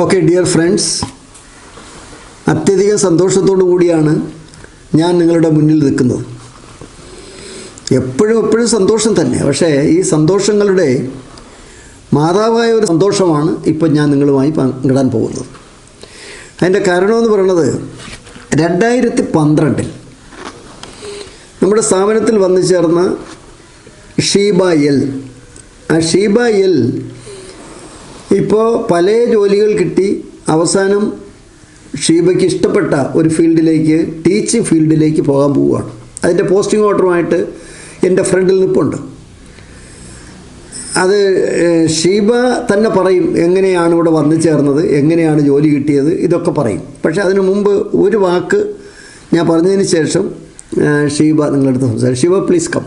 Okay dear friends അത്യധികം സന്തോഷത്തോടു കൂടിയാണ് ഞാൻ നിങ്ങളുടെ മുന്നിൽ നിൽക്കുന്നത്. എപ്പോഴും എപ്പോഴും സന്തോഷം തന്നെ. പക്ഷേ ഈ സന്തോഷങ്ങളുടെ മാതാവായ ഒരു സന്തോഷമാണ് ഇപ്പോൾ ഞാൻ നിങ്ങളുമായി പങ്കിടാൻ പോകുന്നത്. അതിന്റെ കാരണമെന്ന് പറയുന്നത് രണ്ടായിരത്തി പന്ത്രണ്ടിൽ നമ്മുടെ സ്ഥാപനത്തിൽ വന്നു ചേർന്ന ഷീബ എൽ. ആ ഷീബ എൽ ഇപ്പോൾ പല ജോലികൾ കിട്ടി. അവസാനം ഷീബയ്ക്ക് ഇഷ്ടപ്പെട്ട ഒരു ഫീൽഡിലേക്ക് ടീച്ചിങ് ഫീൽഡിലേക്ക് പോകാൻ പോവുകയാണ്. അതിന്റെ പോസ്റ്റിംഗ് ഓർഡറുമായിട്ട് എന്റെ ഫ്രണ്ടിൽ നിൽപ്പുണ്ട് അത് ഷീബ തന്നെ പറയും എങ്ങനെയാണ് ഇവിടെ വന്നു ചേർന്നത്? എങ്ങനെയാണ് ജോലി കിട്ടിയത്? ഇതൊക്കെ പറയും. പക്ഷേ അതിനു മുമ്പ് ഒരു വാക്ക് ഞാൻ പറഞ്ഞതിന് ശേഷം ഷീബ നിങ്ങളടുത്ത് സംസാരിക്കും ഷീബ പ്ലീസ് കം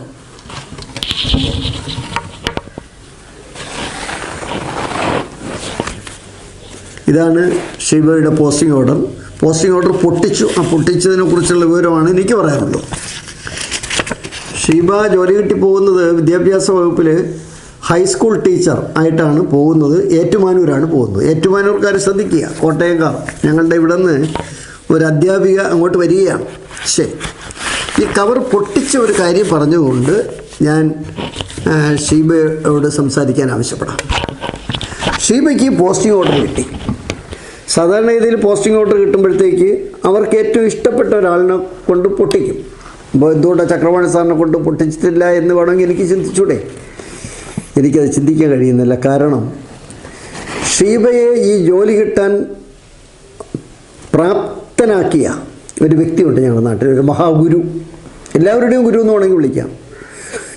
ഇതാണ് ഷീബയുടെ പോസ്റ്റിംഗ് ഓർഡർ. പോസ്റ്റിംഗ് ഓർഡർ പൊട്ടിച്ചു. ആ പൊട്ടിച്ചതിനെ കുറിച്ചുള്ള വിവരമാണ് എനിക്ക് പറയാനുള്ളത്. ഷീബ ജോലി കിട്ടി പോകുന്നത് വിദ്യാഭ്യാസ വകുപ്പിൽ ഹൈസ്കൂൾ ടീച്ചർ ആയിട്ടാണ് പോകുന്നത്. ഏറ്റുമാനൂരാണ് പോകുന്നത്. ഏറ്റുമാനൂർക്കാർ ശ്രദ്ധിക്കുക. കോട്ടയംകാർ. ഞങ്ങളുടെ ഇവിടെ നിന്ന് ഒരു അധ്യാപിക അങ്ങോട്ട് വരികയാണ്. ശരി. ഈ കവർ പൊട്ടിച്ച ഒരു കാര്യം പറഞ്ഞുകൊണ്ട് ഞാൻ ഷീബയോട് സംസാരിക്കാൻ ആവശ്യപ്പെടാം. ഷീബയ്ക്ക് പോസ്റ്റിംഗ് ഓർഡർ കിട്ടി. സാധാരണ രീതിയിൽ പോസ്റ്റിംഗ് ഓർഡർ കിട്ടുമ്പോഴത്തേക്ക് അവർക്ക് ഏറ്റവും ഇഷ്ടപ്പെട്ട ഒരാളിനെ കൊണ്ട് പൊട്ടിക്കും. ഇപ്പോൾ എന്തുകൊണ്ട് ചക്രവാണി സാറിനെ കൊണ്ട് പൊട്ടിച്ചിട്ടില്ല എന്ന് വേണമെങ്കിൽ എനിക്ക് ചിന്തിച്ചൂടെ? എനിക്കത് ചിന്തിക്കാൻ കഴിയുന്നില്ല. കാരണം ഷീബയെ ഈ ജോലി കിട്ടാൻ പ്രാപ്തനാക്കിയ ഒരു വ്യക്തിയുണ്ട് ഞങ്ങളുടെ നാട്ടിൽ. ഒരു മഹാഗുരു. എല്ലാവരുടെയും ഗുരു എന്ന് വേണമെങ്കിൽ വിളിക്കാം.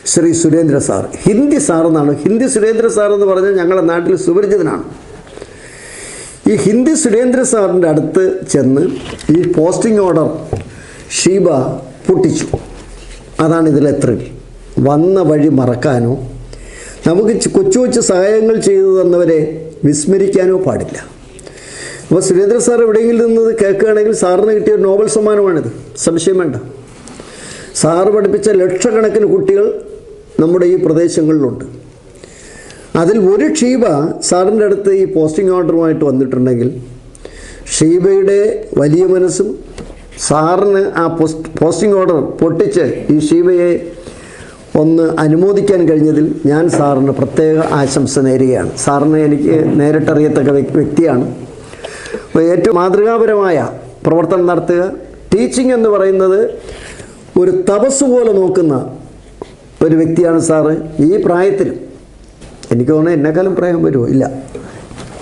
ശ്രീ സുരേന്ദ്ര സാർ. ഹിന്ദി സാർ എന്നാണ്. ഹിന്ദി സുരേന്ദ്ര സാർ എന്ന് പറഞ്ഞാൽ ഞങ്ങളുടെ നാട്ടിൽ സുപരിചിതനാണ്. ഈ ഹിന്ദി സുരേന്ദ്ര സാറിന്റെ അടുത്ത് ചെന്ന് ഈ പോസ്റ്റിംഗ് ഓർഡർ ഷീബ പൊട്ടിച്ചു. അതാണ് ഇതിലെ ത്രിൽ വന്ന വഴി മറക്കാനോ നമുക്ക് കൊച്ചു കൊച്ചു സഹായങ്ങൾ ചെയ്തു തന്നവരെ വിസ്മരിക്കാനോ പാടില്ല. അപ്പോൾ സുരേന്ദ്ര സാർ എവിടെയെങ്കിലും നിന്നത് കേൾക്കുകയാണെങ്കിൽ സാറിന് കിട്ടിയ ഒരു നോബൽ സമ്മാനമാണിത്. സംശയം വേണ്ട. സാറ് പഠിപ്പിച്ച ലക്ഷക്കണക്കിന് കുട്ടികൾ നമ്മുടെ ഈ പ്രദേശങ്ങളിലുണ്ട്. അതിൽ ഒരു ഷീബ സാറിന്റെ അടുത്ത് ഈ പോസ്റ്റിംഗ് ഓർഡറുമായിട്ട് വന്നിട്ടുണ്ടെങ്കിൽ ഷീബയുടെ വലിയ മനസ്സും സാറിന് ആ പോസ്റ്റ് പോസ്റ്റിംഗ് ഓർഡർ പൊട്ടിച്ച് ഈ ഷീബയെ ഒന്ന് അനുമോദിക്കാൻ കഴിഞ്ഞതിൽ ഞാൻ സാറിന് പ്രത്യേക ആശംസ നേരുകയാണ്. സാറിന് എനിക്ക് നേരിട്ടറിയത്തക്ക വ്യക്തിയാണ്. ഏറ്റവും മാതൃകാപരമായ പ്രവർത്തനം നടത്തുക. ടീച്ചിങ് എന്ന് പറയുന്നത് ഒരു തപസ് പോലെ നോക്കുന്ന ഒരു വ്യക്തിയാണ് സാറ്. ഈ പ്രായത്തിലും എനിക്ക് തോന്നുന്നു എന്നെക്കാളും പ്രായം വരുമോ? ഇല്ല.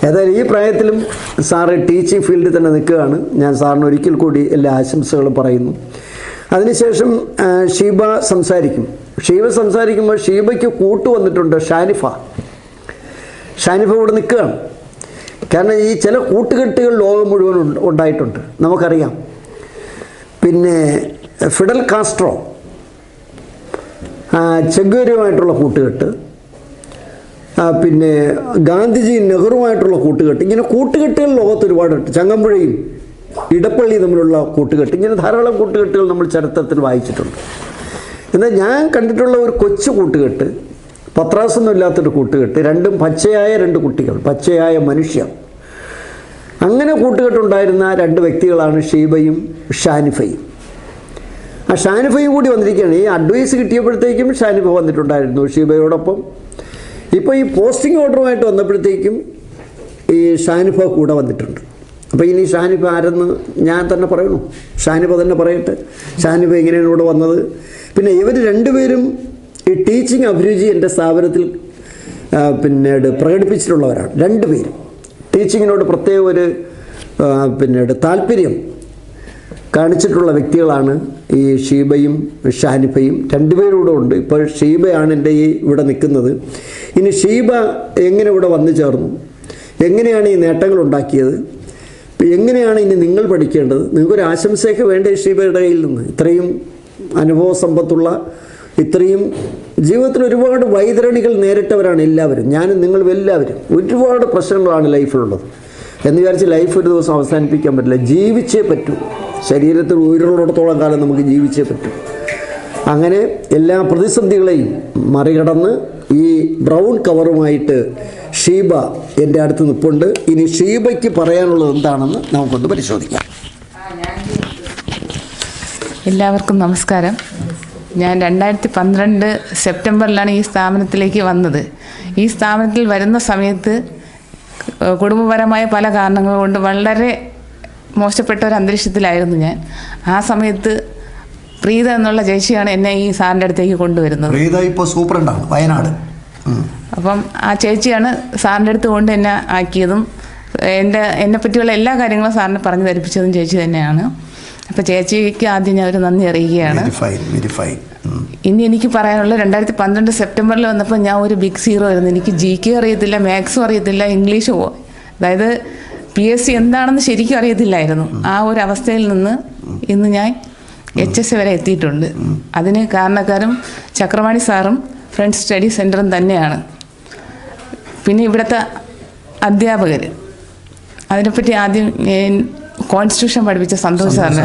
ഏതായാലും ഈ പ്രായത്തിലും സാറ് ടീച്ചിങ് ഫീൽഡിൽ തന്നെ നിൽക്കുകയാണ്. ഞാൻ സാറിന് ഒരിക്കൽ കൂടി എല്ലാ ആശംസകളും പറയുന്നു. അതിനുശേഷം ഷീബ സംസാരിക്കും. ഷീബ സംസാരിക്കുമ്പോൾ ഷീബയ്ക്ക് കൂട്ടു വന്നിട്ടുണ്ട് ഷാനിഫ. ഷാനിഫ ഇവിടെ നിൽക്കുകയാണ്. കാരണം ഈ ചില കൂട്ടുകെട്ടുകൾ ലോകം മുഴുവൻ ഉണ്ടായിട്ടുണ്ട്. നമുക്കറിയാം. പിന്നെ ഫിഡൽ കാസ്ട്രോ ചെഗ്വരുമായിട്ടുള്ള കൂട്ടുകെട്ട്. പിന്നെ ഗാന്ധിജി നെഹ്റുവുമായിട്ടുള്ള കൂട്ടുകെട്ട്. ഇങ്ങനെ കൂട്ടുകെട്ടുകൾ ലോകത്ത് ഒരുപാടുണ്ട്. ചങ്ങമ്പുഴയും ഇടപ്പള്ളിയും തമ്മിലുള്ള കൂട്ടുകെട്ട്. ഇങ്ങനെ ധാരാളം കൂട്ടുകെട്ടുകൾ നമ്മൾ ചരിത്രത്തിൽ വായിച്ചിട്ടുണ്ട്. എന്നാൽ ഞാൻ കണ്ടിട്ടുള്ള ഒരു കൊച്ചു കൂട്ടുകെട്ട് പത്രാസൊന്നും ഇല്ലാത്തൊരു കൂട്ടുകെട്ട് രണ്ടും പച്ചയായ രണ്ട് കുട്ടികൾ പച്ചയായ മനുഷ്യർ അങ്ങനെ കൂട്ടുകെട്ടുണ്ടായിരുന്ന രണ്ട് വ്യക്തികളാണ് ഷീബയും ഷാനിഫയും. ആ ഷാനിഫയും കൂടി വന്നിരിക്കുകയാണ്. ഈ അഡ്വൈസ് കിട്ടിയപ്പോഴത്തേക്കും ഷാനിഫ വന്നിട്ടുണ്ടായിരുന്നു ഷീബയോടൊപ്പം. ഇപ്പോൾ ഈ പോസ്റ്റിംഗ് ഓർഡറുമായിട്ട് വന്നപ്പോഴത്തേക്കും ഈ ഷാനിഫ കൂടെ വന്നിട്ടുണ്ട്. അപ്പോൾ ഇനി ഷാനിഫ ആരെന്ന് ഞാൻ തന്നെ പറയണു? ഷാനിഫ തന്നെ പറയട്ടെ. ഷാനിഫ എങ്ങനെയാണ് ഇവിടെ വന്നത്? പിന്നെ ഇവർ രണ്ടുപേരും ഈ ടീച്ചിങ് അഭിരുചി എന്റെ സ്ഥാപനത്തിൽ പിന്നെ പിന്നീട് പ്രകടിപ്പിച്ചിട്ടുള്ളവരാണ്. രണ്ടുപേരും. ടീച്ചിങ്ങിനോട് പ്രത്യേക ഒരു പിന്നീട് താല്പര്യം കാണിച്ചിട്ടുള്ള വ്യക്തികളാണ് ഈ ഷീബയും ഷാനിഫയും. രണ്ടുപേരൂടെ ഉണ്ട്. ഇപ്പോൾ ഷീബയാണ് എന്റെ ഈ ഇവിടെ നിൽക്കുന്നത്. ഇനി ഷീബ എങ്ങനെ ഇവിടെ വന്നു ചേർന്നു? എങ്ങനെയാണ് ഈ നേട്ടങ്ങൾ ഉണ്ടാക്കിയത്? എങ്ങനെയാണ് ഇനി നിങ്ങൾ പഠിക്കേണ്ടത്? നിങ്ങൾക്കൊരു ആശംസയൊക്കെ വേണ്ടേ ഷീബയുടെ കയ്യിൽ നിന്ന്? ഇത്രയും അനുഭവ സമ്പത്തുള്ള ഇത്രയും ജീവിതത്തിൽ ഒരുപാട് വൈതരണികൾ നേരിട്ടവരാണ് എല്ലാവരും. ഞാനും നിങ്ങളും എല്ലാവരും. ഒരുപാട് പ്രശ്നങ്ങളാണ് ലൈഫിലുള്ളത്. എന്ന് വിചാരിച്ച് ലൈഫ് ഒരു ദിവസം അവസാനിപ്പിക്കാൻ പറ്റില്ല. ജീവിച്ചേ പറ്റൂ. ശരീരത്തിൽ ഉയരുള്ളിടത്തോളം കാലം നമുക്ക് ജീവിച്ചേ പറ്റൂ. അങ്ങനെ എല്ലാ പ്രതിസന്ധികളെയും മറികടന്ന് ഈ ബ്രൗൺ കവറുമായിട്ട് ഷീബ എന്റെ അടുത്ത് നിൽപ്പുണ്ട് ഇനി ഷീബയ്ക്ക് പറയാനുള്ളത് എന്താണെന്ന് നമുക്കൊന്ന് പരിശോധിക്കാം. എല്ലാവർക്കും നമസ്കാരം. ഞാൻ രണ്ടായിരത്തി പന്ത്രണ്ട് സെപ്റ്റംബറിലാണ് ഈ സ്ഥാപനത്തിലേക്ക് വന്നത്. ഈ സ്ഥാപനത്തിൽ വരുന്ന സമയത്ത് കുടുംബപരമായ പല കാരണങ്ങൾ കൊണ്ട് വളരെ മോശപ്പെട്ട ഒരു അന്തരീക്ഷത്തിലായിരുന്നു ഞാൻ. ആ സമയത്ത് പ്രീത എന്നുള്ള ചേച്ചിയാണ് എന്നെ ഈ സാറിന്റെ അടുത്തേക്ക് കൊണ്ടുവരുന്നത്. പ്രീത ഇപ്പോൾ സൂപ്രണ്ടാണ് വയനാട്. അപ്പം ആ ചേച്ചിയാണ് സാറിന്റെ അടുത്ത് കൊണ്ട് എന്നെ ആക്കിയതും എന്റെ എന്നെ പറ്റിയുള്ള എല്ലാ കാര്യങ്ങളും സാറിന് പറഞ്ഞു ധരിപ്പിച്ചതും ചേച്ചി തന്നെയാണ്. അപ്പോൾ ചേച്ചിക്ക് ആദ്യം ഞാൻ ഒരു നന്ദി അറിയുകയാണ്. ഇനി എനിക്ക് പറയാനുള്ള രണ്ടായിരത്തി പന്ത്രണ്ട് സെപ്റ്റംബറിൽ വന്നപ്പോൾ ഞാൻ ഒരു ബിഗ് സീറോ ആയിരുന്നു. എനിക്ക് ജി കെ അറിയത്തില്ല മാത്സും അറിയത്തില്ല ഇംഗ്ലീഷും അതായത് പി എസ് സി എന്താണെന്ന് ശരിക്കും അറിയത്തില്ലായിരുന്നു. ആ ഒരു അവസ്ഥയിൽ നിന്ന് ഇന്ന് ഞാൻ എച്ച് എസ് വരെ എത്തിയിട്ടുണ്ട്. അതിന് കാരണക്കാരും ചക്രവാണി സാറും ഫ്രണ്ട് സ്റ്റഡി സെന്ററും തന്നെയാണ്. പിന്നെ ഇവിടുത്തെ അധ്യാപകർ അതിനെപ്പറ്റി ആദ്യം കോൺസ്റ്റിറ്റ്യൂഷൻ പഠിപ്പിച്ച സന്തോഷ് സാറിന്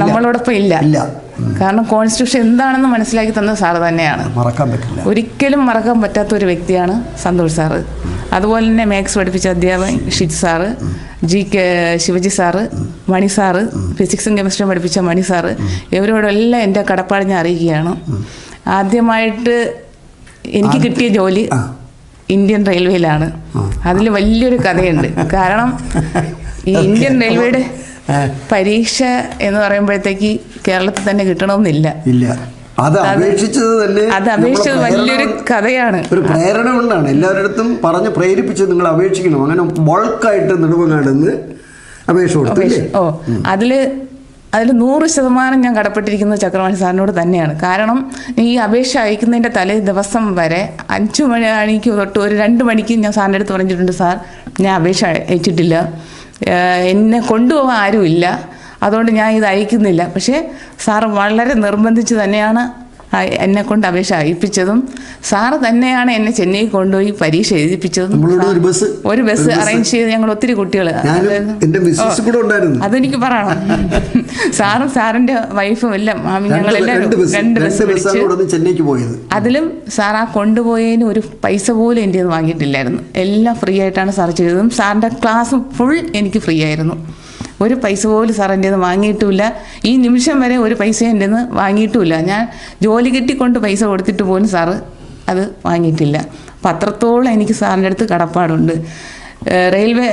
നമ്മളോടൊപ്പം ഇല്ല. ഇല്ല. കാരണം കോൺസ്റ്റിറ്റ്യൂഷൻ എന്താണെന്ന് മനസ്സിലാക്കി തന്ന സാറ് തന്നെയാണ്. മറക്കാൻ പറ്റില്ല. ഒരിക്കലും മറക്കാൻ പറ്റാത്ത ഒരു വ്യക്തിയാണ് സന്തോഷ് സാറ്. അതുപോലെ തന്നെ മാത്സ് പഠിപ്പിച്ച അധ്യാപകൻ Shij sir G K Shivaji sir Mani sir ഫിസിക്സും കെമിസ്ട്രിയും പഠിപ്പിച്ച മണി സാറ് ഇവരോടെല്ലാം എന്റെ കടപ്പാട് ഞാൻ അറിയിക്കുകയാണ്. ആദ്യമായിട്ട് എനിക്ക് കിട്ടിയ ജോലി ഇന്ത്യൻ റെയിൽവേയിലാണ്. അതിൽ വലിയൊരു കഥയുണ്ട്. കാരണം ഈ ഇന്ത്യൻ റെയിൽവേയുടെ പരീക്ഷ എന്ന് പറയുമ്പോഴത്തേക്ക് കേരളത്തിൽ തന്നെ കിട്ടണമെന്നില്ല. ഇല്ല. അത് അപേക്ഷിച്ചത് തന്നെ അത് അപേക്ഷിച്ചത് വലിയൊരു കഥയാണ്. ഒരു പ്രേരണ കൊണ്ടാണ്. എല്ലാവരുടെ പറഞ്ഞ് പ്രേരിപ്പിച്ച് നിങ്ങൾ അപേക്ഷിക്കണം. അങ്ങനെ ബൾക്കായിട്ട് നെടുമങ്ങാടുന്ന് അപേക്ഷ കൊടുത്തു ഓ അതിൽ അതിൽ നൂറ് ശതമാനം ഞാൻ കടപ്പെട്ടിരിക്കുന്നത് ചക്രവാണി സാറിനോട് തന്നെയാണ്. കാരണം ഈ അപേക്ഷ അയക്കുന്നതിന്റെ തലേ ദിവസം വരെ അഞ്ചു മണിക്ക് തൊട്ട് ഒരു രണ്ട് മണിക്ക് ഞാൻ സാറിന്റെ അടുത്ത് പറഞ്ഞിട്ടുണ്ട് സാർ ഞാൻ അപേക്ഷ അയച്ചിട്ടില്ല. എന്നെ കൊണ്ടുപോകാൻ ആരുമില്ല. അതുകൊണ്ട് ഞാൻ ഇത് അയക്കുന്നില്ല. പക്ഷേ സാറ് വളരെ നിർബന്ധിച്ച് തന്നെയാണ് എന്നെ കൊണ്ട് അപേക്ഷ അയപ്പിച്ചതും സാറ് തന്നെയാണ് എന്നെ ചെന്നൈ കൊണ്ടുപോയി പരീക്ഷ എഴുതിപ്പിച്ചതും. ഒരു ബസ് അറേഞ്ച് ചെയ്ത് ഞങ്ങൾ ഒത്തിരി കുട്ടികൾ അതെനിക്ക് പറയണം. സാറും സാറിന്റെ വൈഫും എല്ലാം മാമി ഞങ്ങൾ എല്ലാവരും രണ്ട് ബസ് പിടിച്ച് അതിലും സാർ ആ കൊണ്ടുപോയതിന് ഒരു പൈസ പോലും എന്റെ വാങ്ങിയിട്ടില്ലായിരുന്നു. എല്ലാം ഫ്രീ ആയിട്ടാണ് സാർ ചെയ്തതും. സാറിന്റെ ക്ലാസ് ഫുൾ എനിക്ക് ഫ്രീ ആയിരുന്നു. ഒരു പൈസ പോലും സാർ എന്റെ നിന്ന് വാങ്ങിയിട്ടുമില്ല ഈ നിമിഷം വരെ ഒരു പൈസ എന്റെ നിന്ന് വാങ്ങിയിട്ടുമില്ല ഞാൻ ജോലി കിട്ടിക്കൊണ്ട് പൈസ കൊടുത്തിട്ട് പോലും സാറ് അത് വാങ്ങിയിട്ടില്ല. അപ്പം അത്രത്തോളം എനിക്ക് സാറിന്റെ അടുത്ത് കടപ്പാടുണ്ട്. റെയിൽവേ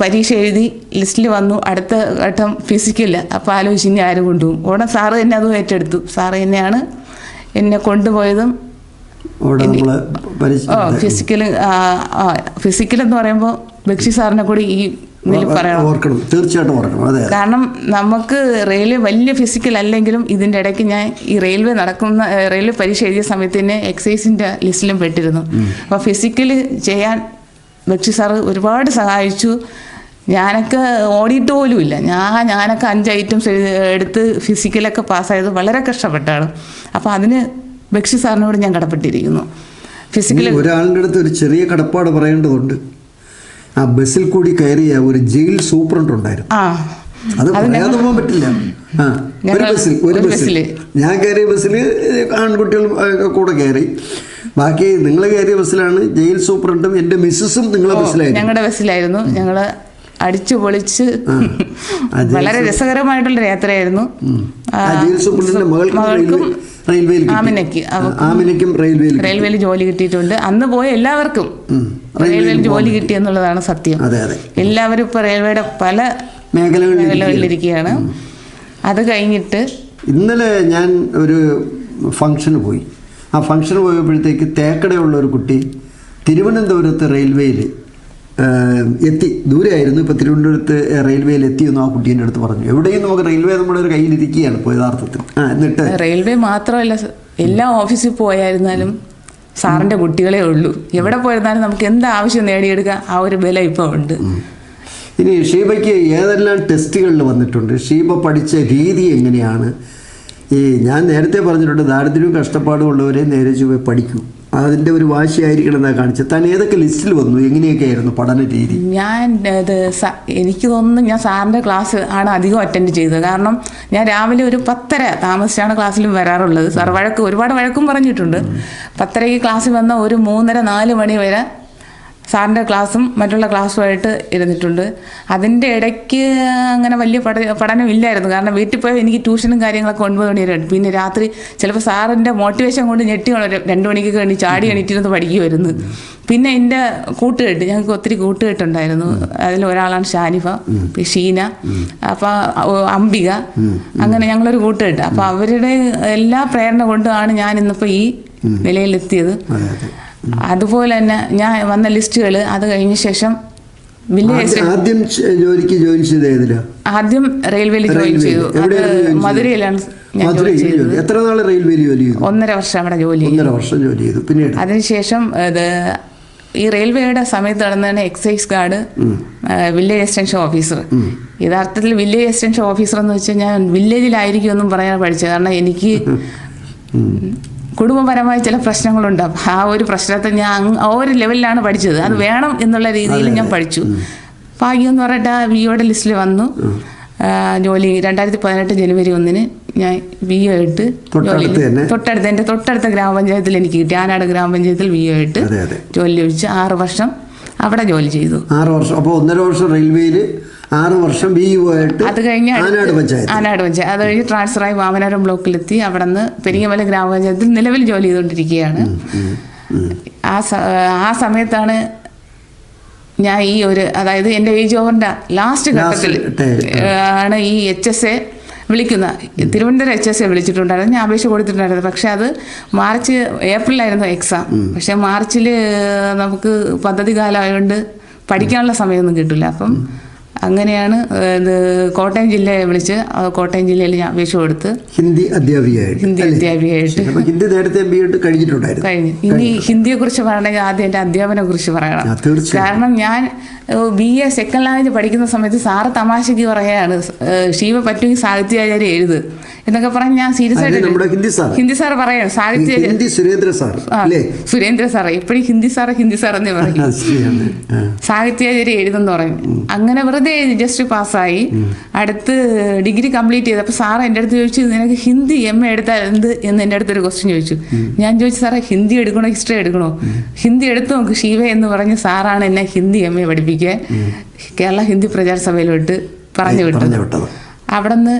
പരീക്ഷ എഴുതി ലിസ്റ്റിൽ വന്നു. അടുത്ത ഘട്ടം ഫിസിക്കൽ അപ്പോൾ ആലോചിച്ച് ഇനി ആരും കൊണ്ടുപോകും? ഉടനെ സാറ് തന്നെ അതും ഏറ്റെടുത്തു. സാറ് തന്നെയാണ് എന്നെ കൊണ്ടുപോയതും. ഓ ഫിസിക്കൽ ഫിസിക്കൽ എന്ന് പറയുമ്പോൾ ബക്ഷി സാറിനെ കൂടി ഈ ഓർക്കണം. തീർച്ചയായിട്ടും ഓർക്കണം. അതെ. കാരണം നമുക്ക് റെയിൽവേ വലിയ ഫിസിക്കൽ അല്ലെങ്കിലും ഇതിന്റെ ഇടയ്ക്ക് ഞാൻ ഈ റെയിൽവേ നടക്കുന്ന റെയിൽവേ പരീക്ഷ എഴുതിയ സമയത്ത് തന്നെ എക്സൈസിന്റെ ലിസ്റ്റിലും പെട്ടിരുന്നു. അപ്പോൾ ഫിസിക്കലി ചെയ്യാൻ ബക്ഷി സാറ് ഒരുപാട് സഹായിച്ചു. ഞാനൊക്കെ ഓടിയിട്ട് പോലുമില്ല ഞാൻ ഞാനൊക്കെ അഞ്ച് ഐറ്റംസ് എടുത്ത് ഫിസിക്കലൊക്കെ പാസ്സായത് വളരെ കഷ്ടപ്പെട്ടാണ്. അപ്പോൾ അതിന് ബക്ഷി സാറിനോട് ഞാൻ കടപ്പെട്ടിരിക്കുന്നു. ഫിസിക്കൽ ഒരാളുടെ അടുത്ത് ഒരു ചെറിയ കടപ്പാട് പറയേണ്ടതുണ്ട്. ആ ബസ്സിൽ കൂടി കയറിയ ഒരു ജയിൽ സൂപ്രണ്ട് ഉണ്ടായിരുന്നു അത് പറയാതെ പോകാൻ പറ്റില്ല. ആ ഒരു ബസ്സിൽ ഒരു ബസ്സിൽ. ഞാൻ കയറിയ ബസ്സിൽ ആൺകുട്ടികൾ കൂടെ കയറി. ബാക്കി നിങ്ങൾ കയറിയ ബസ്സിലാണ് ജയിൽ സൂപ്രണ്ടും എന്റെ മിസ്സസും നിങ്ങളെ ബസ്സിലായിരുന്നു. ഞങ്ങളുടെ ബസ്സിലായിരുന്നു. ഞങ്ങൾ അടിച്ചു പൊളിച്ച് വളരെ രസകരമായിട്ടുള്ള യാത്രയായിരുന്നു. മകൾക്കും റെയിൽവേയിൽ കിട്ടി. ആമിനയ്ക്ക്. ആമിനയ്ക്കും റെയിൽവേയിൽ റെയിൽവേയിൽ ജോലി കിട്ടിയിട്ടുണ്ട്. അന്ന് പോയ എല്ലാവർക്കും റെയിൽവേയിൽ ജോലി കിട്ടി എന്നുള്ളതാണ് സത്യം. എല്ലാവരും ഇപ്പൊ റെയിൽവേയുടെ പല മേഖലകളിലിരിക്കുകയാണ്. അത് കഴിഞ്ഞിട്ട് ഇന്നലെ ഞാൻ ഒരു ഫംഗ്ഷന് പോയി. ആ ഫംഗ്ഷന് പോയപ്പോഴത്തേക്ക് തേക്കടയുള്ള ഒരു കുട്ടി തിരുവനന്തപുരത്ത് റെയിൽവേയിൽ എത്തി. ദൂരെയായിരുന്നു. ഇപ്പോൾ തിരുവനന്തപുരത്ത് റെയിൽവേയിൽ എത്തിയെന്ന് ആ കുട്ടീന്റെ അടുത്ത് പറഞ്ഞു. എവിടെയും നമുക്ക് റെയിൽവേ നമ്മുടെ ഒരു കയ്യിലിരിക്കുകയാണ് ഇപ്പോൾ യഥാർത്ഥത്തിൽ. ആ എന്നിട്ട്? റെയിൽവേ മാത്രമല്ല എല്ലാ ഓഫീസിൽ പോയായിരുന്നാലും സാറിന്റെ കുട്ടികളെ ഉള്ളൂ. എവിടെ പോയിരുന്നാലും നമുക്ക് എന്ത് ആവശ്യം നേടിയെടുക്കാം? ആ ഒരു വില ഇപ്പോൾ ഉണ്ട്. ഇനി ഷീബയ്ക്ക് ഏതെല്ലാം ടെസ്റ്റുകളിൽ വന്നിട്ടുണ്ട്? ഷീബ പഠിച്ച രീതി എങ്ങനെയാണ്? ഈ ഞാൻ നേരത്തെ പറഞ്ഞിട്ടുണ്ട് ദാരിദ്ര്യവും കഷ്ടപ്പാടും ഉള്ളവരെ നേരെ ചുവ പഠിക്കൂ. അതിന്റെ ഒരു വാശിയായിരിക്കണം എന്നാ കാണിച്ചത്. താൻ ഏതൊക്കെ ലിസ്റ്റിൽ വന്നു? എങ്ങനെയൊക്കെ ആയിരുന്നു പഠന രീതി? ഞാൻ ഇത് എനിക്ക് തോന്നുന്നു ഞാൻ സാറിന്റെ ക്ലാസ് ആണ് അധികം അറ്റൻഡ് ചെയ്തത്. കാരണം ഞാൻ രാവിലെ ഒരു പത്തര താമസിച്ചാണ് ക്ലാസ്സിൽ വരാറുള്ളത്. സാർ വഴക്ക് ഒരുപാട് വഴക്കും പറഞ്ഞിട്ടുണ്ട്. പത്തരയ്ക്ക് ക്ലാസ്സിൽ വന്ന ഒരു മൂന്നര നാല് മണി വരെ സാറിന്റെ ക്ലാസ്സും മറ്റുള്ള ക്ലാസ്സുമായിട്ട് ഇരുന്നിട്ടുണ്ട്. അതിന്റെ ഇടയ്ക്ക് അങ്ങനെ വലിയ പഠ പഠനം ഇല്ലായിരുന്നു കാരണം വീട്ടിൽ പോയി എനിക്ക് ട്യൂഷനും കാര്യങ്ങളൊക്കെ ഒൻപത് മണി വരെ പിന്നെ രാത്രി ചിലപ്പോൾ സാറിന്റെ മോട്ടിവേഷൻ കൊണ്ട് ഞെട്ടി രണ്ട് മണിക്കൊക്കെ കഴിഞ്ഞ് ചാടി എണീറ്റിരുന്ന് പഠിക്കുമായിരുന്നു പിന്നെ എന്റെ കൂട്ടുകെട്ട് ഞങ്ങൾക്ക് ഒത്തിരി കൂട്ടുകെട്ടുണ്ടായിരുന്നു. അതിൽ ഒരാളാണ് ഷാനിഫ ഷീന അപ്പോൾ അംബിക. അങ്ങനെ ഞങ്ങളൊരു കൂട്ടുകെട്ട്. അപ്പോൾ അവരുടെ എല്ലാ പ്രേരണ കൊണ്ടുമാണ് ഞാൻ ഇന്നിപ്പോൾ ഈ നിലയിലെത്തിയത്. അതുപോലെ തന്നെ ഞാൻ വന്ന ലിസ്റ്റുകൾ അത് കഴിഞ്ഞ ശേഷം ആദ്യം- ജോലിക്ക് ജോലി ചെയ്ത് ഏതിലാ? ആദ്യം റെയിൽവേയിൽ ജോലി ചെയ്തു? മധുരയിലാണ് എത്ര നാൾ റെയിൽവേയിൽ ജോലി ചെയ്തു? ഒന്നര വർഷം അവിടെ ജോലി ചെയ്തു. ഒന്നര വർഷം ജോലി ചെയ്തു. പിന്നീട്? അതിനുശേഷം ഇത് ഈ റെയിൽവേയുടെ സമയത്ത് നടന്നതാണ് excise guard village extension officer. യഥാർത്ഥത്തിൽ വില്ലേജ് എക്സ്റ്റൻഷൻ ഓഫീസർ എന്ന് വെച്ചാൽ ഞാൻ വില്ലേജിലായിരിക്കും എന്നും പറയാൻ പഠിച്ചത്. കാരണം എനിക്ക് കുടുംബപരമായ ചില പ്രശ്നങ്ങളുണ്ടാവും. ആ ഒരു പ്രശ്നത്തെ ഞാൻ ആ ഒരു ലെവലിലാണ് പഠിച്ചത്. അത് വേണം എന്നുള്ള രീതിയിൽ ഞാൻ പഠിച്ചു. ഭാഗ്യം എന്ന് പറഞ്ഞിട്ട് ആ വിയോയുടെ ലിസ്റ്റിൽ വന്നു. ജോലി രണ്ടായിരത്തി പതിനെട്ട് ജനുവരി ഒന്നിന് ഞാൻ വി ഒ ഇട്ട് തൊട്ടടുത്ത് എന്റെ തൊട്ടടുത്ത ഗ്രാമപഞ്ചായത്തിൽ എനിക്ക് കിട്ടി. ആനാട് ഗ്രാമപഞ്ചായത്തിൽ വി ഒ ഇട്ട് ജോലി ലഭിച്ചു ആറ് വർഷം അവിടെ ജോലി ചെയ്തു. ആറ് വർഷം. അപ്പോൾ ഒന്നര വർഷം റെയിൽവേയിൽ ആറ് വർഷം ബി പോയിട്ട് ആയിട്ട് അത് കഴിഞ്ഞ് ആനാട് പഞ്ചായത്ത്. ആനാട് പഞ്ചായത്ത്. അത് കഴിഞ്ഞ് ട്രാൻസ്ഫറായി വാമനാരം ബ്ലോക്കിലെത്തി. അവിടെ നിന്ന് പെരിങ്ങമല ഗ്രാമപഞ്ചായത്തിൽ നിലവിൽ ജോലി ചെയ്തുകൊണ്ടിരിക്കുകയാണ്. ആ ആ സമയത്താണ് ഞാൻ ഈ ഒരു അതായത് എന്റെ ഏജ് ഓവറിന്റെ ലാസ്റ്റ് ഘട്ടത്തിൽ ആണ് ഈ എച്ച് എസ് എ വിളിക്കുന്ന തിരുവനന്തപുരം എച്ച് എസ് എ വിളിച്ചിട്ടുണ്ടായിരുന്നു. ഞാൻ അപേക്ഷ കൊടുത്തിട്ടുണ്ടായിരുന്നു. പക്ഷെ അത് മാർച്ച് ഏപ്രിലായിരുന്നു എക്സാം പക്ഷെ മാർച്ചിൽ നമുക്ക് പദ്ധതി കാലമായതുകൊണ്ട് പഠിക്കാനുള്ള സമയമൊന്നും കിട്ടില്ല. അപ്പം അങ്ങനെയാണ് ഇത് കോട്ടയം ജില്ലയെ വിളിച്ച് കോട്ടയം ജില്ലയിൽ ഞാൻ അപേക്ഷ കൊടുത്ത്. ഹിന്ദി അധ്യാപികയായിട്ട് ഹിന്ദി? അധ്യാപികയായിട്ട്. ഹിന്ദി നേരത്തെ എം ബി എഡ് കഴിഞ്ഞിട്ടുണ്ടായിരുന്നു. കഴിഞ്ഞു. ഇനി ഹിന്ദിയെ കുറിച്ച് പറയണമെങ്കിൽ ആദ്യം എന്റെ അധ്യാപനെ കുറിച്ച് പറയണം കാരണം ഞാൻ ബി എ സെക്കൻഡ് ലാംഗ്വേജ് പഠിക്കുന്ന സമയത്ത് സാറ് തമാശയ്ക്ക് പറയാണ് ശിവ പറ്റുമെങ്കിൽ സാഹിത്യാചാര്യ എഴുത് എന്നൊക്കെ പറഞ്ഞ് ഞാൻ സീരിയസ് ആയിട്ട് ഹിന്ദി സാർ സാർ പറയാണ്. സാഹിത്യ ഹിന്ദി സുരേന്ദ്ര സാർ സുരേന്ദ്ര സാറ്. എപ്പോഴും ഹിന്ദി സാറ് ഹിന്ദി സാർ എന്നേ പറയും സാഹിത്യാചാര്യ എഴുതെന്ന് പറഞ്ഞു അങ്ങനെ വെറുതെ എഴുതി ജസ്റ്റ് പാസ്സായി അടുത്ത് ഡിഗ്രി കംപ്ലീറ്റ് ചെയ്തപ്പോൾ സാർ എന്റെ അടുത്ത് ചോദിച്ചു നിനക്ക് ഹിന്ദി എം എ എടുത്താൽ എന്ത്? എന്ന് എന്റെ അടുത്ത് ഒരു ക്വസ്റ്റ്യൻ ചോദിച്ചു. ഞാൻ ചോദിച്ചു സാറേ ഹിന്ദി എടുക്കണോ ഹിസ്റ്ററി എടുക്കണോ? ഹിന്ദി എടുത്തു നോക്ക് ശിവ എന്ന് പറഞ്ഞ് സാറാണ് എന്നെ ഹിന്ദി എം എ പഠിപ്പിക്കുക കേരള ഹിന്ദി പ്രചാര സഭയിലോട്ട് പറഞ്ഞു വിട്ടത്. വിട്ടത്. അവിടെ നിന്ന്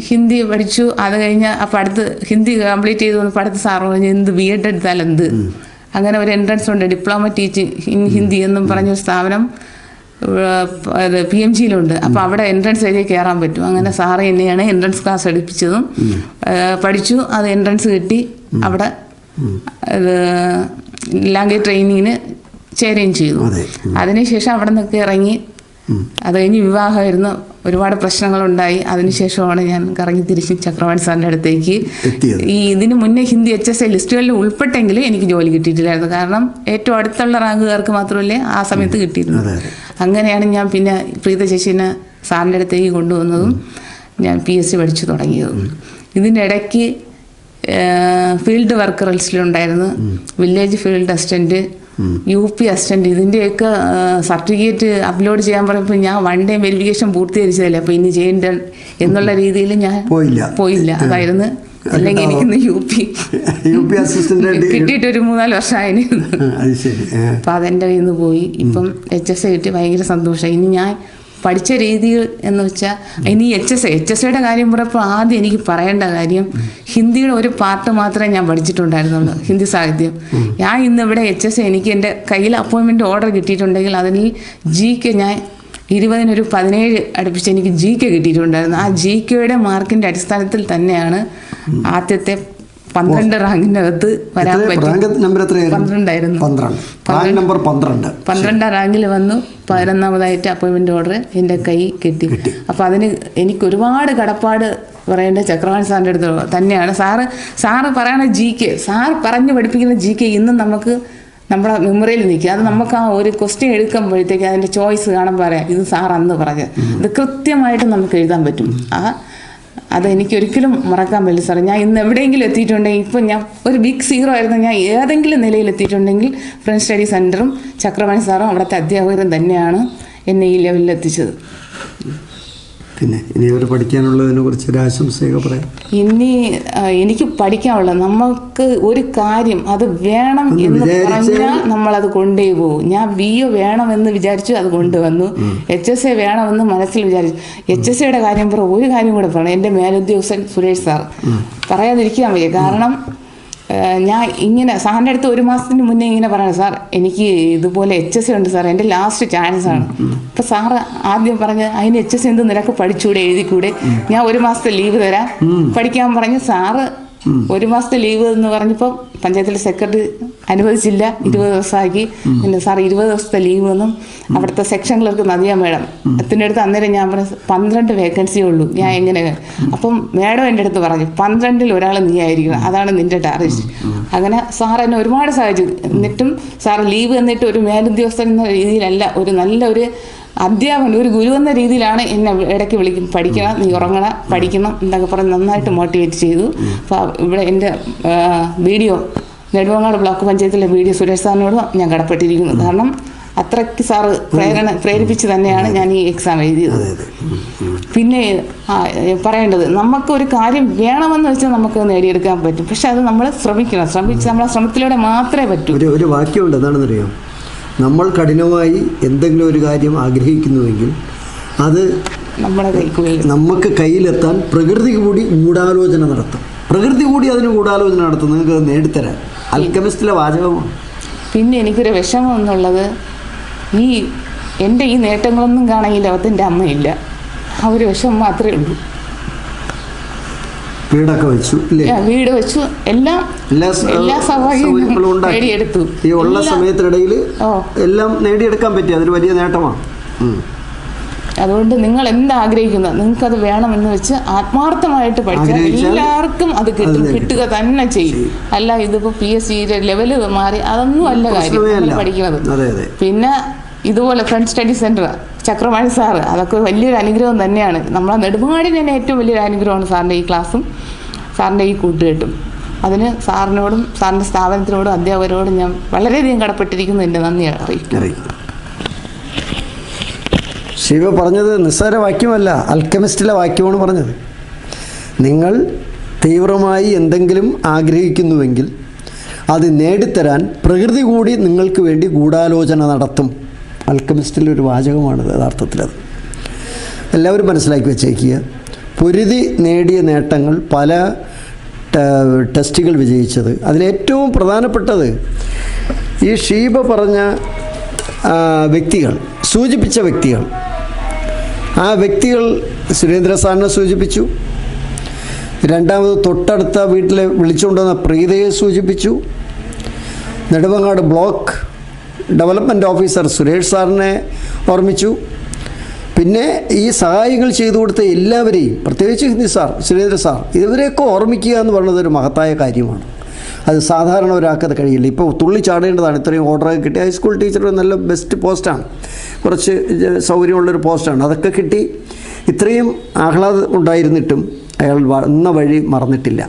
ഹിന്ദി പഠിച്ചു. അത് കഴിഞ്ഞ് അപ്പം അടുത്ത് ഹിന്ദി കംപ്ലീറ്റ് ചെയ്ത് അടുത്ത് സാറ് പറഞ്ഞു എന്ത് ബി എഡ് എടുത്താൽ എന്ത്? അങ്ങനെ ഒരു എൻട്രൻസ് ഉണ്ട് ഡിപ്ലോമ ടീച്ചിങ് ഇൻ ഹിന്ദി എന്നും പറഞ്ഞൊരു സ്ഥാപനം. അത് പി എം ജിയിലുണ്ട്. അപ്പോൾ അവിടെ എൻട്രൻസ് എഴുതി കയറാൻ പറ്റും. അങ്ങനെ സാറ് എന്നെയാണ് എൻട്രൻസ് ക്ലാസ് എടുപ്പിച്ചതും. പഠിച്ചു. അത് എൻട്രൻസ് കിട്ടി. അവിടെ ലാംഗ്വേജ് ട്രെയിനിങ്ങിന് ചേരുകയും ചെയ്തു. അതെ. അതിനുശേഷം അവിടെ നിന്നൊക്കെ ഇറങ്ങി അത് കഴിഞ്ഞ് വിവാഹമായിരുന്നു. ഒരുപാട് പ്രശ്നങ്ങളുണ്ടായി. അതിനുശേഷമാണ് ഞാൻ കറങ്ങി തിരിച്ച് ചക്രവാണി സാറിന്റെ അടുത്തേക്ക്. ഈ ഇതിന് മുന്നേ ഹിന്ദി എച്ച് എസ് എ ലിസ്റ്റുകളിൽ ഉൾപ്പെട്ടെങ്കിലും എനിക്ക് ജോലി കിട്ടിയിട്ടില്ലായിരുന്നു. കാരണം ഏറ്റവും അടുത്തുള്ള റാങ്കുകാർക്ക് മാത്രമല്ലേ ആ സമയത്ത് കിട്ടിയിരുന്നു അതെ, അതെ. അങ്ങനെയാണ് ഞാൻ പിന്നെ പ്രീത ശശിനെ സാറിന്റെ അടുത്തേക്ക് കൊണ്ടുവന്നതും ഞാൻ പി എസ് സി പഠിച്ചു തുടങ്ങിയതും. ഇതിന്റെ ഇടയ്ക്ക് field worker ലിസ്റ്റിലുണ്ടായിരുന്നു. Village field assistant U P assistant ഇതിന്റെയൊക്കെ സർട്ടിഫിക്കറ്റ് അപ്ലോഡ് ചെയ്യാൻ പറഞ്ഞപ്പോൾ ഞാൻ വൺ ഡേ വെരിഫിക്കേഷൻ പൂർത്തീകരിച്ചതല്ലേ? അപ്പോൾ ഇനി ചെയ്യേണ്ട എന്നുള്ള രീതിയിൽ ഞാൻ പോയില്ല. പോയില്ല. അതായിരുന്നു. അല്ലെങ്കിൽ എനിക്കിന്ന് U P U P assistant കിട്ടിയിട്ട് ഒരു മൂന്നാൽ വർഷമായി അപ്പൊ അതെന്റെ അതെന്റെ കയ്യിൽ നിന്ന് പോയി. ഇപ്പം എച്ച് എസ് എ കിട്ടി. ഭയങ്കര സന്തോഷമായി ഇനി ഞാൻ പഠിച്ച രീതികൾ എന്ന് വെച്ചാൽ ഇനി എച്ച് എസ് എച്ച് എസ് ഐയുടെ കാര്യം പറയുമ്പോൾ ആദ്യം എനിക്ക് പറയേണ്ട കാര്യം ഹിന്ദിയുടെ ഒരു പാർട്ട് മാത്രമേ ഞാൻ പഠിച്ചിട്ടുണ്ടായിരുന്നുള്ളൂ ഹിന്ദി സാഹിത്യം. ഞാൻ ഇന്ന് ഇവിടെ എച്ച് എസ് എനിക്ക് എന്റെ കയ്യിൽ അപ്പോയിൻമെന്റ് ഓർഡർ കിട്ടിയിട്ടുണ്ടെങ്കിൽ അതിൽ ജി കെ ഞാൻ ഇരുപതിനൊരു പതിനേഴ് അടുപ്പിച്ച് എനിക്ക് ജി കെ കിട്ടിയിട്ടുണ്ടായിരുന്നു. ആ ജി കെയുടെ മാർക്കിന്റെ അടിസ്ഥാനത്തിൽ തന്നെയാണ് ആദ്യത്തെ പന്ത്രണ്ട് റാങ്കിനകത്ത് വരാൻ പറ്റി. പന്ത്രണ്ടായിരുന്നു. പന്ത്രണ്ട്. നമ്പർ പന്ത്രണ്ട്. പന്ത്രണ്ടാം റാങ്കിൽ വന്നു. പതിനൊന്നാമതായിട്ട് അപ്പോയിൻമെന്റ് ഓർഡർ എന്റെ കൈ കിട്ടി. അപ്പോൾ അതിന് എനിക്ക് ഒരുപാട് കടപ്പാട് പറയേണ്ട ചക്രവാണി സാറിന്റെ അടുത്ത് തന്നെയാണ്. സാറ് സാറ് പറയണ ജി കെ സാർ പറഞ്ഞു പഠിപ്പിക്കുന്ന ജി കെ ഇന്നും നമുക്ക് നമ്മുടെ മെമ്മറിയിൽ നിൽക്കുക അത് നമുക്ക് ആ ഒരു ക്വസ്റ്റ്യൻ എടുക്കുമ്പോഴത്തേക്ക് അതിന്റെ ചോയ്സ് കാണുമ്പോൾ പറയാം ഇത് സാർ അന്ന് പറഞ്ഞത്. ഇത് കൃത്യമായിട്ട് നമുക്ക് എഴുതാൻ പറ്റും. ആ അത് എനിക്ക് ഒരിക്കലും മറക്കാൻ പറ്റില്ല സാറേ. ഞാൻ ഇന്ന് എവിടെയെങ്കിലും എത്തിയിട്ടുണ്ടെങ്കിൽ ഇപ്പം ഞാൻ ഒരു ബിഗ് സീറോ ആയിരുന്നു ഞാൻ ഏതെങ്കിലും നിലയിൽ എത്തിയിട്ടുണ്ടെങ്കിൽ ഫ്രണ്ട് സ്റ്റഡി സെന്ററും ചക്രവാണി സാറും അവിടുത്തെ അധ്യാപകരും തന്നെയാണ് എന്നെ ഈ ലെവലിൽ എത്തിച്ചത്. പിന്നെ ഇനി അവർ പഠിക്കാനുള്ളതിനെ കുറിച്ച് ഒരു ആശംസയൊക്കെ പറയാം. ഇനി എനിക്ക് പഠിക്കാനുള്ള നമുക്ക് ഒരു കാര്യം അത് വേണം എന്ന് പറഞ്ഞാൽ പറഞ്ഞാൽ നമ്മളത് കൊണ്ടേ പോകും ഞാൻ ബി ഒ വേണമെന്ന് വിചാരിച്ചു അത് കൊണ്ടുവന്നു. എച്ച് എസ് എ വേണമെന്ന് മനസ്സിൽ വിചാരിച്ചു. എച്ച് എസ് എയുടെ കാര്യം പറ ഒരു കാര്യം കൂടെ പറയണം. എന്റെ മേലുദ്യോഗസ്ഥൻ സുരേഷ് സാർ. പറയാതിരിക്കാൻ വയ്യ. കാരണം ഞാൻ ഇങ്ങനെ സാറിന്റെ അടുത്ത് ഒരു മാസത്തിന് മുന്നേ ഇങ്ങനെ പറയണം സാർ എനിക്ക് ഇതുപോലെ എച്ച് എസ് സി ഉണ്ട് സാർ എന്റെ ലാസ്റ്റ് ചാൻസ് ആണ്. അപ്പം സാർ ആദ്യം പറഞ്ഞ് അതിന് എച്ച് എസ് സി എന്ത് നിനക്ക് പഠിച്ചുകൂടെ എഴുതിക്കൂടെ? ഞാൻ ഒരു മാസത്തെ ലീവ് തരാം. പഠിക്കാൻ പറഞ്ഞ് സാറ് ഒരു മാസത്തെ ലീവ് എന്ന് പറഞ്ഞപ്പോൾ പഞ്ചായത്തിലെ സെക്രട്ടറി അനുവദിച്ചില്ല. ഇരുപത് ദിവസമാക്കി. പിന്നെ സാർ ഇരുപത് ദിവസത്തെ ലീവ് എന്നും അവിടുത്തെ സെക്ഷൻ ക്ലർക്ക് നദിയാ മേഡം. അതിന്റെ അടുത്ത് അന്നേരം ഞാൻ പറഞ്ഞു പന്ത്രണ്ട് വേക്കൻസിയേ ഉള്ളൂ. ഞാൻ എങ്ങനെ അപ്പം മേഡം എന്റെ അടുത്ത് പറഞ്ഞു പന്ത്രണ്ടിൽ ഒരാൾ നീ ആയിരിക്കും അതാണ് നിന്റെ ടാർഗറ്റ്. അങ്ങനെ സാർ എന്നെ ഒരുപാട് സഹായിച്ചു. എന്നിട്ടും സാർ ലീവ് എന്നിട്ട് ഒരു മേലുദ്യോഗസ്ഥൻ എന്ന രീതിയിലല്ല ഒരു നല്ല ഒരു അധ്യാപകൻ ഒരു ഗുരു എന്ന രീതിയിലാണ് എന്നെ ഇടയ്ക്ക് വിളിക്കും. പഠിക്കണം നീ ഉറങ്ങണം പഠിക്കണം എന്നൊക്കെ പറഞ്ഞ് നന്നായിട്ട് മോട്ടിവേറ്റ് ചെയ്തു. അപ്പോൾ ഇവിടെ എന്റെ വീഡിയോ നെടുവങ്ങാട് ബ്ലോക്ക് പഞ്ചായത്തിലെ വീഡിയോ സുരേഷ് സാറിനോടും ഞാൻ കടപ്പെട്ടിരിക്കുന്നു. കാരണം അത്രയ്ക്ക് സാറ് പ്രേരണ പ്രേരിപ്പിച്ച് തന്നെയാണ് ഞാൻ ഈ എക്സാം എഴുതിയത്. പിന്നെ പറയേണ്ടത് നമുക്ക് ഒരു കാര്യം വേണമെന്ന് വെച്ചാൽ നമുക്ക് നേടിയെടുക്കാൻ പറ്റും. പക്ഷെ അത് നമ്മൾ ശ്രമിക്കണം. ശ്രമിച്ച് നമ്മളെ ശ്രമത്തിലൂടെ മാത്രമേ പറ്റൂ. ഒരു വാക്യമുണ്ട്. എന്താണെന്നറിയാം? നമ്മൾ കഠിനമായി എന്തെങ്കിലും ഒരു കാര്യം ആഗ്രഹിക്കുന്നുവെങ്കിൽ അത് നമുക്ക് കയ്യിലെത്താൻ പ്രകൃതി കൂടി ഗൂഢാലോചന നടത്തും. പ്രകൃതി കൂടി അതിന് ഗൂഢാലോചന നടത്തും. നിങ്ങൾക്ക് അത് നേടിത്തരാൻ. അൽക്കമിസ്റ്റിലെ വാചകമാണ്. പിന്നെ എനിക്കൊരു വിഷമം എന്നുള്ളത് ഈ എന്റെ ഈ നേട്ടങ്ങളൊന്നും കാണാൻ ഈ ലോകത്തിന്റെ അമ്മയില്ല. ആ ഒരു വിഷമം മാത്രമേ ഉള്ളൂ. വീടൊക്കെ വെച്ചു വീട് വെച്ചു. എല്ലാം എല്ലാ സൗകര്യങ്ങളും. നേടിയെടുത്തു. ഈ ഉള്ള സമയത്തിനിടയിൽ എല്ലാം നേടിയെടുക്കാൻ പറ്റി അതൊരു വലിയ നേട്ടമാണ്. അതുകൊണ്ട് നിങ്ങൾ എന്താഗ്രഹിക്കുന്നത് നിങ്ങൾക്ക് അത് വേണമെന്ന് വെച്ച് ആത്മാർത്ഥമായിട്ട് പഠിച്ചാൽ എല്ലാവർക്കും അത് കിട്ടും. കിട്ടുക തന്നെ ചെയ്യും. അല്ല ഇതിപ്പോ പി എസ് സിയുടെ ലെവൽ മാറി അതൊന്നും അല്ല കാര്യം. പഠിക്കുന്നത് പിന്നെ ഇതുപോലെ friend study centre Chakravani sir അതൊക്കെ വലിയൊരു അനുഗ്രഹം തന്നെയാണ്. നമ്മളെ നെടുമാടി തന്നെ ഏറ്റവും വലിയൊരു അനുഗ്രഹമാണ് സാറിന്റെ ഈ ക്ലാസ്സും സാറിന്റെ ഈ കൂട്ടുകെട്ടും. അതിന് സാറിനോടും സാറിന്റെ സ്ഥാപനത്തിനോടും അധ്യാപകരോടും ഞാൻ വളരെയധികം കടപ്പെട്ടിരിക്കുന്നു. എന്റെ നന്ദി ശിവ പറഞ്ഞത് നിസ്സാര വാക്യമല്ല അൽക്കമിസ്റ്റിലെ വാക്യമാണ് പറഞ്ഞത്. നിങ്ങൾ തീവ്രമായി എന്തെങ്കിലും ആഗ്രഹിക്കുന്നുവെങ്കിൽ അത് നേടിത്തരാൻ പ്രകൃതി കൂടി നിങ്ങൾക്ക് വേണ്ടി ഗൂഢാലോചന നടത്തും. അൽക്കമിസ്റ്റിലെ ഒരു വാചകമാണ് യഥാർത്ഥത്തിലത് എല്ലാവരും മനസ്സിലാക്കി വെച്ചേക്കുക. പൊരുതി നേടിയ നേട്ടങ്ങൾ പല ടെസ്റ്റുകൾ വിജയിച്ചത്. അതിലേറ്റവും പ്രധാനപ്പെട്ടത് ഈ ഷീബ പറഞ്ഞ വ്യക്തികൾ സൂചിപ്പിച്ച വ്യക്തികൾ. ആ വ്യക്തികൾ സുരേന്ദ്ര സാറിനെ സൂചിപ്പിച്ചു. രണ്ടാമത് തൊട്ടടുത്ത വീട്ടിലെ വിളിച്ചുകൊണ്ടുവന്ന പ്രീതയെ സൂചിപ്പിച്ചു. Nedumangad block development officer Suresh സാറിനെ ഓർമ്മിച്ചു. പിന്നെ ഈ സഹായികൾ ചെയ്തു കൊടുത്ത എല്ലാവരെയും പ്രത്യേകിച്ച് ഹിന്ദി സാർ സുരേന്ദ്ര സാർ ഇവരെയൊക്കെ ഓർമ്മിക്കുക എന്ന് പറയുന്നത് ഒരു മഹത്തായ കാര്യമാണ്. അത് സാധാരണ ഒരാൾക്കത് കഴിയില്ല. ഇപ്പോൾ തുള്ളി ചാടേണ്ടതാണ്. ഇത്രയും ഓർഡറൊക്കെ കിട്ടി. ഹൈസ്കൂൾ ടീച്ചർ നല്ല ബെസ്റ്റ് പോസ്റ്റാണ് കുറച്ച് സൗകര്യമുള്ളൊരു പോസ്റ്റാണ് അതൊക്കെ കിട്ടി. ഇത്രയും ആഹ്ലാദം ഉണ്ടായിരുന്നിട്ടും അയാൾ വന്ന വഴി മറന്നിട്ടില്ല.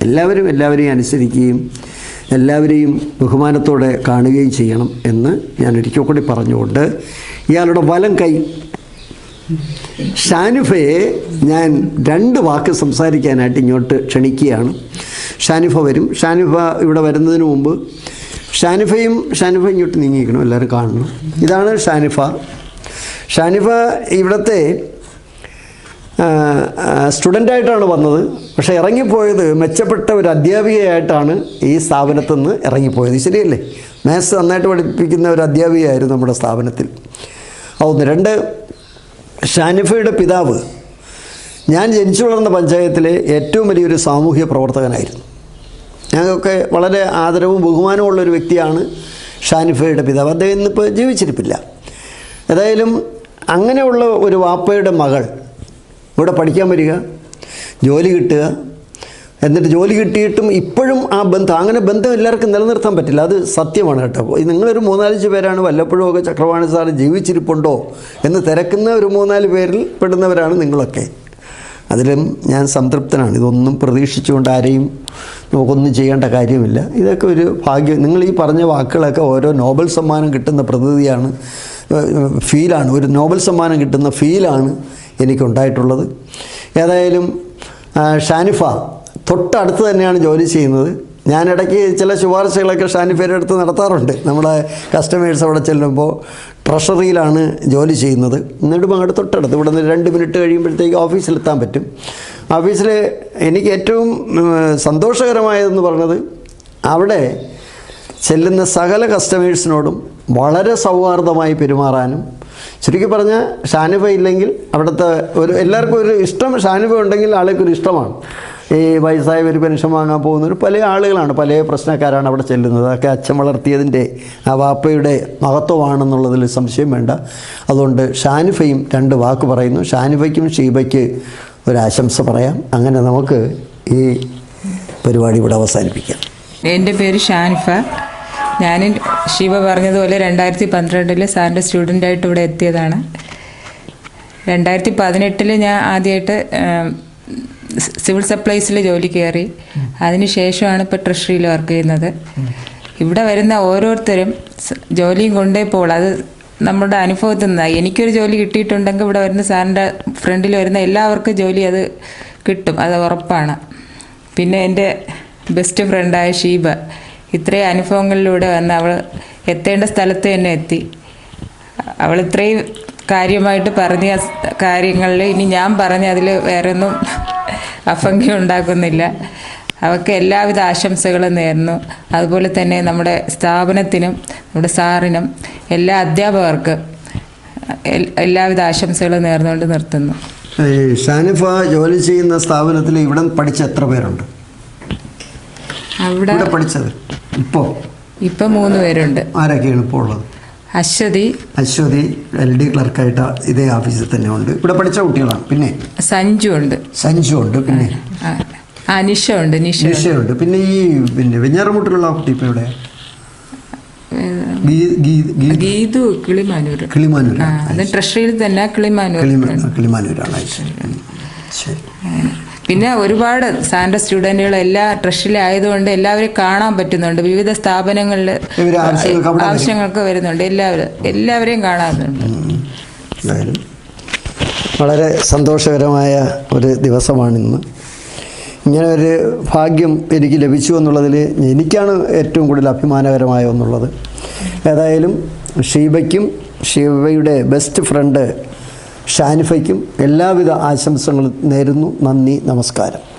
എല്ലാവരും എല്ലാവരെയും അനുസരിക്കുകയും എല്ലാവരെയും ബഹുമാനത്തോടെ കാണുകയും ചെയ്യണം എന്ന് ഞാൻ ഒരിക്കൽ കൂടി പറഞ്ഞുകൊണ്ട് ഇയാളുടെ വലം കൈ. ഷാനിഫയെ ഞാൻ രണ്ട് വാക്ക് സംസാരിക്കാനായിട്ട് ഇങ്ങോട്ട് ക്ഷണിക്കുകയാണ്. ഷാനിഫ വരും. ഷാനിഫ ഇവിടെ വരുന്നതിന് മുമ്പ് ഷാനിഫയും ഷാനിഫ ഇങ്ങോട്ട് നീങ്ങിക്കണം എല്ലാവരും കാണണം. ഇതാണ് ഷാനിഫ. ഷാനിഫ ഇവിടുത്തെ സ്റ്റുഡന്റായിട്ടാണ് വന്നത്. പക്ഷേ ഇറങ്ങിപ്പോയത് മെച്ചപ്പെട്ട ഒരു അധ്യാപികയായിട്ടാണ് ഈ സ്ഥാപനത്തിൽ നിന്ന് ഇറങ്ങിപ്പോയത്. ശരിയല്ലേ? മാത്സ് നന്നായിട്ട് പഠിപ്പിക്കുന്ന ഒരു അധ്യാപികയായിരുന്നു നമ്മുടെ സ്ഥാപനത്തിൽ. ഒന്ന് രണ്ട്. ഷാനിഫയുടെ പിതാവ്. ഞാൻ ജനിച്ചു വളർന്ന പഞ്ചായത്തിലെ ഏറ്റവും വലിയൊരു സാമൂഹ്യ പ്രവർത്തകനായിരുന്നു. ഞങ്ങൾക്കൊക്കെ വളരെ ആദരവും ബഹുമാനവും ഉള്ളൊരു വ്യക്തിയാണ് ഷാനിഫയുടെ പിതാവ്. അദ്ദേഹം ഇന്നിപ്പോൾ ജീവിച്ചിരിപ്പില്ല. ഏതായാലും അങ്ങനെയുള്ള ഒരു വാപ്പയുടെ മകൾ ഇവിടെ പഠിക്കാൻ വരിക ജോലി കിട്ടുക. എന്നിട്ട് ജോലി കിട്ടിയിട്ടും ഇപ്പോഴും ആ ബന്ധം അങ്ങനെ ബന്ധം എല്ലാവർക്കും നിലനിർത്താൻ പറ്റില്ല. അത് സത്യമാണ് കേട്ടോ. അപ്പോൾ നിങ്ങളൊരു മൂന്നാലഞ്ച് പേരാണ് വല്ലപ്പോഴും ഒക്കെ ചക്രവാണി സാർ ജീവിച്ചിരിപ്പുണ്ടോ എന്ന് തിരക്കുന്ന ഒരു മൂന്നാൽ പേരിൽ പെടുന്നവരാണ് നിങ്ങളൊക്കെ. അതിലും ഞാൻ സംതൃപ്തനാണ്. ഇതൊന്നും പ്രതീക്ഷിച്ചുകൊണ്ട് ആരെയും നമുക്കൊന്നും ചെയ്യേണ്ട കാര്യമില്ല. ഇതൊക്കെ ഒരു ഭാഗ്യം. നിങ്ങൾ ഈ പറഞ്ഞ വാക്കുകളൊക്കെ ഓരോ നോബൽ സമ്മാനം കിട്ടുന്ന പ്രതിനിധിയാണ് ഫീലാണ്. ഒരു നോബൽ സമ്മാനം കിട്ടുന്ന ഫീലാണ് എനിക്കുണ്ടായിട്ടുള്ളത്. ഏതായാലും ഷാനിഫ തൊട്ടടുത്ത് തന്നെയാണ് ജോലി ചെയ്യുന്നത്. ഞാൻ ഞാനിടയ്ക്ക് ചില ശുപാർശകളൊക്കെ ഷാനിഫയുടെ അടുത്ത് നടത്താറുണ്ട്. നമ്മുടെ കസ്റ്റമേഴ്സ് അവിടെ ചെല്ലുമ്പോൾ ട്രഷറിയിലാണ് ജോലി ചെയ്യുന്നത്. നെടുമങ്ങാട് തൊട്ടടുത്ത്. ഇവിടെ നിന്ന് രണ്ട് മിനിറ്റ് കഴിയുമ്പോഴത്തേക്ക് ഓഫീസിലെത്താൻ പറ്റും. ഓഫീസിൽ എനിക്ക് ഏറ്റവും സന്തോഷകരമായതെന്ന് പറഞ്ഞത് അവിടെ ചെല്ലുന്ന സകല കസ്റ്റമേഴ്സിനോടും വളരെ സൗഹാർദ്ദമായി പെരുമാറാനും ചുരുക്കി പറഞ്ഞാൽ ഷാനിഫ ഇല്ലെങ്കിൽ അവിടുത്തെ ഒരു എല്ലാവർക്കും ഒരു ഇഷ്ടം ഷാനിഫ ഉണ്ടെങ്കിൽ ആൾക്കൊരു ഇഷ്ടമാണ്. ഈ വയസ്സായ ഒരു പെൻഷൻ വാങ്ങാൻ പോകുന്നവർ പല ആളുകളാണ് പല പ്രശ്നക്കാരാണ് അവിടെ ചെല്ലുന്നത്. അതൊക്കെ അച്ഛൻ വളർത്തിയതിന്റെ ആ വാപ്പയുടെ മഹത്വമാണെന്നുള്ളതിൽ സംശയം വേണ്ട. അതുകൊണ്ട് ഷാനിഫയും രണ്ട് വാക്ക് പറയുന്നു. ഷാനിഫയ്ക്കും ഷീബയ്ക്ക് ഒരാശംസ പറയാം. അങ്ങനെ നമുക്ക് ഈ പരിപാടി ഇവിടെ അവസാനിപ്പിക്കാം. എന്റെ പേര് ഷാനിഫ ഞാൻ ശിവ പറഞ്ഞതുപോലെ രണ്ടായിരത്തി പന്ത്രണ്ടിൽ സാറിന്റെ സ്റ്റുഡന്റായിട്ട് ഇവിടെ എത്തിയതാണ്. രണ്ടായിരത്തി പതിനെട്ടിൽ ഞാൻ ആദ്യമായിട്ട് സിവിൽ സപ്ലൈസിൽ ജോലി കയറി. അതിനുശേഷമാണ് ഇപ്പോൾ ട്രഷറിയിൽ വർക്ക് ചെയ്യുന്നത്. ഇവിടെ വരുന്ന ഓരോരുത്തരും ജോലിയും കൊണ്ടേ പോൾ അത് നമ്മുടെ അനുഭവത്തിൽ നിന്നാണ് എനിക്കൊരു ജോലി കിട്ടിയിട്ടുണ്ടെങ്കിൽ ഇവിടെ വരുന്ന സാറിന്റെ ഫ്രണ്ടിൽ വരുന്ന എല്ലാവർക്കും ജോലി അത് കിട്ടും. അത് ഉറപ്പാണ്. പിന്നെ എന്റെ ബെസ്റ്റ് ഫ്രണ്ടായ ഷീബ ഇത്രയും അനുഭവങ്ങളിലൂടെ വന്ന് അവൾ എത്തേണ്ട സ്ഥലത്ത് തന്നെ എത്തി. അവൾ ഇത്രയും കാര്യമായിട്ട് പറഞ്ഞ കാര്യങ്ങളിൽ ഇനി ഞാൻ പറഞ്ഞ അതിൽ വേറെ ഒന്നും അഭംഗി ഉണ്ടാക്കുന്നില്ല. അവൾക്ക് എല്ലാവിധ ആശംസകളും നേർന്നു അതുപോലെ തന്നെ നമ്മുടെ സ്ഥാപനത്തിനും നമ്മുടെ സാറിനും എല്ലാ അധ്യാപകർക്കും എല്ലാവിധ ആശംസകളും നേർന്നുകൊണ്ട് നിർത്തുന്നു. ഷാനിഫ ജോലി ചെയ്യുന്ന സ്ഥാപനത്തിൽ ഇവിടെ പഠിച്ച എത്ര പേരുണ്ട്? അവിടെ പഠിച്ചത് ഇപ്പോൾ ഇപ്പം മൂന്ന് പേരുണ്ട്. ആരൊക്കെയാണ് ഇപ്പോൾ ഉള്ളത്? അശ്വതി. അശ്വതി എൽ ഡി ക്ലർക്കായിട്ട് ഇതേ ഓഫീസിൽ തന്നെ ഉണ്ട്. ഇവിടെ പഠിച്ച കുട്ടികളാണ്. പിന്നെ? സഞ്ജു ഉണ്ട്. സഞ്ജു ഉണ്ട്. പിന്നെ? ആ, നിഷ ഉണ്ട് നിഷ ഉണ്ട്. നിഷയുണ്ട് പിന്നെ ഈ പിന്നെ വെഞ്ഞാറമുട്ടിലുള്ള കുട്ടി ഇപ്പൊ ഇവിടെ ഗീതു കിളിമാനൂർ ആ കിളിമാനൂരാണ് അത് ട്രഷറിയിൽ തന്നെ കിളിമാനൂർ കിളിമ- കിളിമാനൂരാണ് ശരി. പിന്നെ ഒരുപാട് സാൻഡ സ്റ്റുഡന്റുകൾ എല്ലാ ട്രഷറിൽ ആയതുകൊണ്ട് എല്ലാവരെയും കാണാൻ പറ്റുന്നുണ്ട്. വിവിധ സ്ഥാപനങ്ങളിൽ ആവശ്യങ്ങൾക്ക് വരുന്നുണ്ട്. എല്ലാവരും എല്ലാവരെയും കാണാറുണ്ട്. വളരെ സന്തോഷകരമായ ഒരു ദിവസമാണിന്ന്. ഇങ്ങനെ ഒരു ഭാഗ്യം എനിക്ക് ലഭിച്ചു എന്നുള്ളതിൽ എനിക്കാണ് ഏറ്റവും കൂടുതൽ അഭിമാനകരമായ ഒന്നുള്ളത് ഏതായാലും ഷീബയ്ക്കും ഷീബയുടെ ബെസ്റ്റ് ഫ്രണ്ട് ഷാനിഫയ്ക്കും എല്ലാവിധ ആശംസകളും നേരുന്നു. നന്ദി നമസ്കാരം.